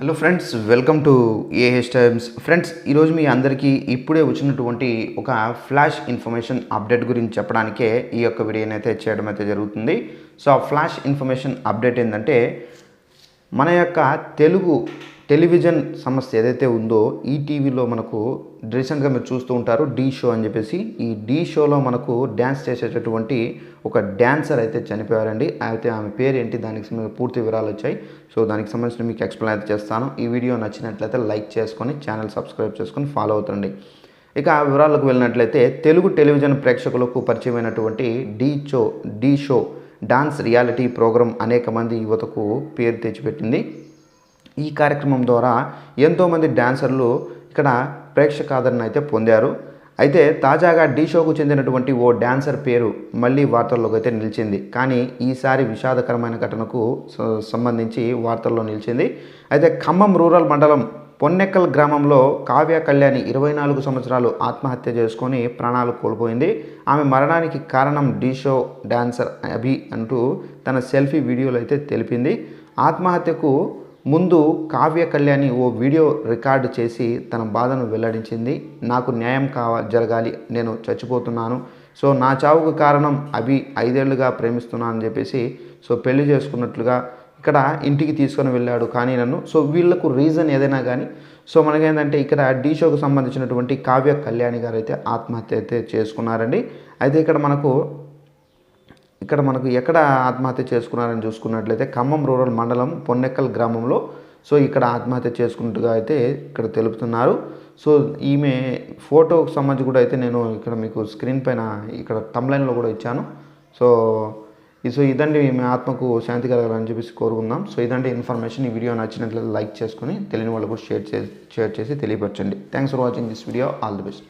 Hello friends welcome to A H times friends ఈరోజు మీ అందరికీ ఇప్పుడే వచ్చినటువంటి ఒక ఫ్లాష్ ఇన్ఫర్మేషన్ అప్డేట్ గురించి చెప్పడానికే ఈ యొక్క వీడియోని అయితే చేయడం అయితే జరుగుతుంది. సో ఆ ఫ్లాష్ ఇన్ఫర్మేషన్ అప్డేట్ ఏంటంటే మన యొక్క తెలుగు టెలివిజన్ సంస్థ ఏదైతే ఉందో ఈ టీవీలో మనకు రీసెంట్గా మీరు చూస్తూ ఉంటారు డీ షో అని చెప్పేసి. ఈ డీ షోలో మనకు డ్యాన్స్ చేసేటటువంటి ఒక డ్యాన్సర్ అయితే చనిపోయారండి. అయితే ఆమె పేరు ఏంటి దానికి పూర్తి వివరాలు వచ్చాయి. సో దానికి సంబంధించిన మీకు ఎక్స్ప్లెయిన్ అయితే చేస్తాను. ఈ వీడియో నచ్చినట్లయితే లైక్ చేసుకొని ఛానల్ సబ్స్క్రైబ్ చేసుకొని ఫాలో అవుతుండండి ఇక ఆ వివరాలకు వెళ్ళినట్లయితే తెలుగు టెలివిజన్ ప్రేక్షకులకు పరిచయమైనటువంటి D show D show dance reality programme అనేక మంది యువతకు పేరు తెచ్చిపెట్టింది. ఈ కార్యక్రమం ద్వారా ఎంతోమంది డ్యాన్సర్లు ఇక్కడ ప్రేక్షకాదరణ అయితే పొందారు. అయితే తాజాగా డీ షోకు చెందినటువంటి ఓ డ్యాన్సర్ పేరు మళ్ళీ వార్తల్లోకి అయితే నిలిచింది. కానీ ఈసారి విషాదకరమైన ఘటనకు సంబంధించి వార్తల్లో నిలిచింది. అయితే ఖమ్మం రూరల్ మండలం పొన్నెక్కల్ గ్రామంలో కావ్య కళ్యాణి ఇరవై నాలుగు సంవత్సరాలు ఆత్మహత్య చేసుకొని ప్రాణాలు కోల్పోయింది. ఆమె మరణానికి కారణం డీ షో డాన్సర్ అభి అంటూ తన సెల్ఫీ వీడియోలో అయితే తెలిపింది. ఆత్మహత్యకు ముందు కావ్య కళ్యాణి ఓ వీడియో రికార్డు చేసి తన బాధను వెల్లడించింది. నాకు న్యాయం కావ జరగాలి. నేను చచ్చిపోతున్నాను. సో నా చావుకు కారణం అవి ఐదేళ్ళుగా ప్రేమిస్తున్నాను అని చెప్పేసి సో పెళ్ళి చేసుకున్నట్లుగా ఇక్కడ ఇంటికి తీసుకొని వెళ్ళాడు కానీ నన్ను. సో వీళ్ళకు రీజన్ ఏదైనా కానీ సో మనకేంటంటే ఇక్కడ డీ షోకు సంబంధించినటువంటి కావ్య కళ్యాణి గారు అయితే ఆత్మహత్య అయితే చేసుకున్నారండి. అయితే ఇక్కడ మనకు ఇక్కడ మనకు ఎక్కడ ఆత్మహత్య చేసుకున్నారని చూసుకున్నట్లయితే ఖమ్మం రూరల్ మండలం పొన్నెక్కల్ గ్రామంలో. సో ఇక్కడ ఆత్మహత్య చేసుకున్నట్టుగా అయితే ఇక్కడ తెలుపుతున్నారు. సో ఈమె ఫోటోకి సంబంధించి కూడా అయితే నేను ఇక్కడ మీకు స్క్రీన్ పైన ఇక్కడ తమ్లైన్లో కూడా ఇచ్చాను. సో సో ఇదండి ఈమె ఆత్మకు శాంతి కలగాలని చెప్పేసి కోరుకుందాం. సో ఇదండి ఇన్ఫర్మేషన్. ఈ వీడియో నచ్చినట్లయితే లైక్ చేసుకొని తెలియని వాళ్ళు కూడా షేర్ చేసి షేర్ చేసి తెలియపరచండి. Thanks for watching this video all the best